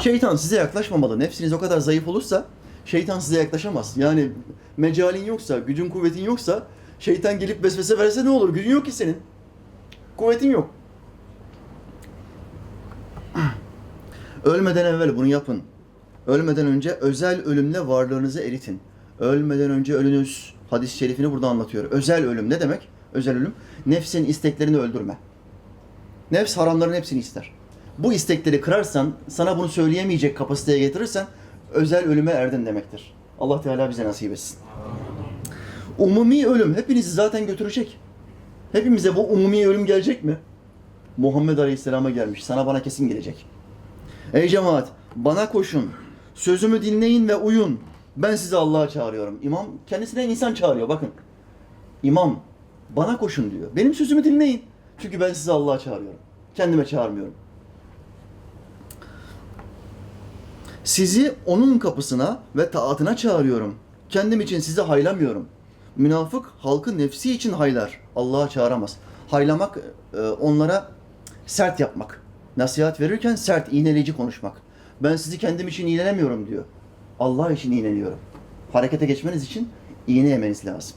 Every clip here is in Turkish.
Şeytan size yaklaşmamalı. Nefsiniz o kadar zayıf olursa şeytan size yaklaşamaz. Yani mecalin yoksa, gücün kuvvetin yoksa şeytan gelip vesvese verse ne olur? Gücün yok ki senin. Kuvvetin yok. Ölmeden evvel bunu yapın. Ölmeden önce özel ölümle varlığınızı eritin. Ölmeden önce ölünüz. Hadis-i şerifini burada anlatıyor. Özel ölüm ne demek? Özel ölüm. Nefsin isteklerini öldürme. Nefs haramların hepsini ister. Bu istekleri kırarsan, sana bunu söyleyemeyecek kapasiteye getirirsen özel ölüme erdin demektir. Allah Teala bize nasip etsin. Umumi ölüm hepinizi zaten götürecek. Hepimize bu umumi ölüm gelecek mi? Muhammed Aleyhisselam'a gelmiş. Sana bana kesin gelecek. Ey cemaat bana koşun. Sözümü dinleyin ve uyun. Ben sizi Allah'a çağırıyorum. İmam kendisine insan çağırıyor bakın. İmam bana koşun diyor. Benim sözümü dinleyin. Çünkü ben sizi Allah'a çağırıyorum. Kendime çağırmıyorum. Sizi onun kapısına ve taatına çağırıyorum. Kendim için sizi haylamıyorum. Münafık halkı nefsi için haylar. Allah'a çağıramaz. Haylamak e, onlara sert yapmak. Nasihat verirken sert, iğneleyici konuşmak. Ben sizi kendim için iğnelemiyorum diyor. Allah için iğneliyorum. Harekete geçmeniz için iğne yemeniz lazım.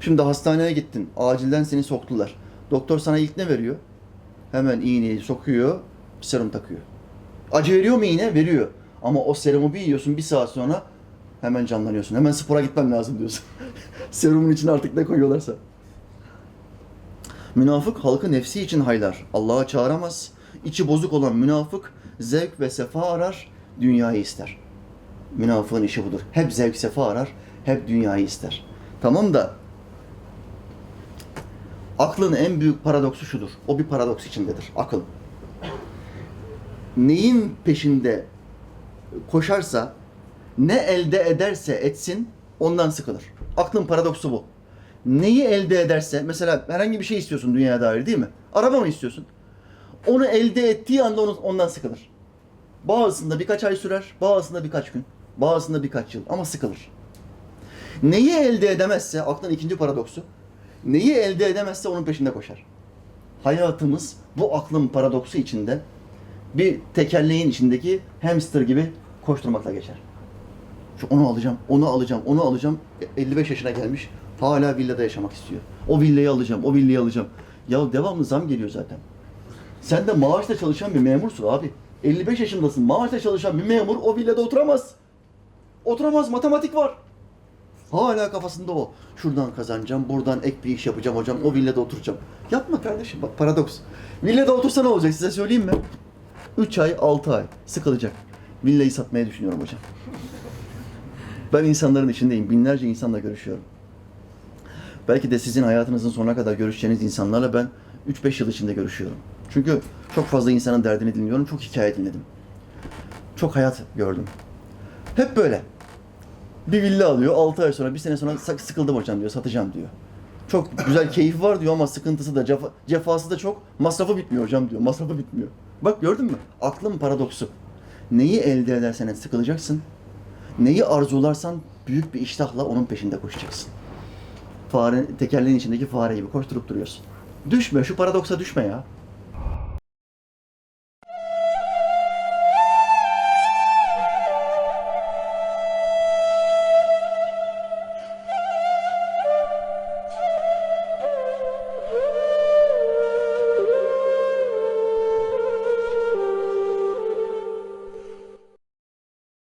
Şimdi hastaneye gittin. Acilden seni soktular. Doktor sana ilk ne veriyor? Hemen iğneyi sokuyor, serum takıyor. Acı veriyor mu iğne? Veriyor. Ama o serumu bir yiyorsun bir saat sonra hemen canlanıyorsun. Hemen spora gitmem lazım diyorsun. Serumun içine artık ne koyuyorlarsa. Münafık halkı nefsi için haylar. Allah'a çağıramaz. İçi bozuk olan münafık zevk ve sefa arar, dünyayı ister. Münafığın işi budur. Hep zevk sefa arar, hep dünyayı ister. Tamam da aklın en büyük paradoksu şudur. O bir paradoks içindedir. Akıl. Neyin peşinde koşarsa, ne elde ederse etsin ondan sıkılır. Aklın paradoksu bu. Neyi elde ederse, mesela herhangi bir şey istiyorsun dünyaya dair değil mi? Araba mı istiyorsun? Onu elde ettiği anda ondan sıkılır. Bazısında birkaç ay sürer, bazısında birkaç gün, bazısında birkaç yıl ama sıkılır. Neyi elde edemezse, aklın ikinci paradoksu, neyi elde edemezse onun peşinde koşar. Hayatımız bu aklın paradoksu içinde bir tekerleğin içindeki hamster gibi koşturmakla geçer. Şu onu alacağım, onu alacağım, onu alacağım. 55 yaşına gelmiş. Hala villada yaşamak istiyor. O villayı alacağım, o villayı alacağım. Ya devamlı zam geliyor zaten. Sen de maaşla çalışan bir memursun abi. 55 yaşındasın. Maaşla çalışan bir memur o villada oturamaz. Oturamaz. Matematik var. Hala kafasında o. Şuradan kazanacağım, buradan ek bir iş yapacağım hocam. O villada oturacağım. Yapma kardeşim bak paradoks. Villada otursa ne olacak size söyleyeyim mi? 3 ay, 6 ay sıkılacak. Villayı satmayı düşünüyorum hocam. Ben insanların içindeyim. Binlerce insanla görüşüyorum. Belki de sizin hayatınızın sonuna kadar görüşeceğiniz insanlarla ben 3-5 yıl içinde görüşüyorum. Çünkü çok fazla insanın derdini dinliyorum. Çok hikaye dinledim. Çok hayat gördüm. Hep böyle. Bir villa alıyor. 6 ay sonra, bir sene sonra "Sak- sıkıldım hocam diyor. Satacağım diyor. Çok güzel keyfi var diyor ama sıkıntısı da cefa, cefası da çok. Masrafı bitmiyor hocam diyor. Masrafı bitmiyor. Bak gördün mü? Aklın paradoksu. Neyi elde edersen sıkılacaksın. Neyi arzularsan büyük bir iştahla onun peşinde koşacaksın. Fare, tekerleğin içindeki fare gibi koşturup duruyorsun. Düşme, şu paradoksa düşme ya.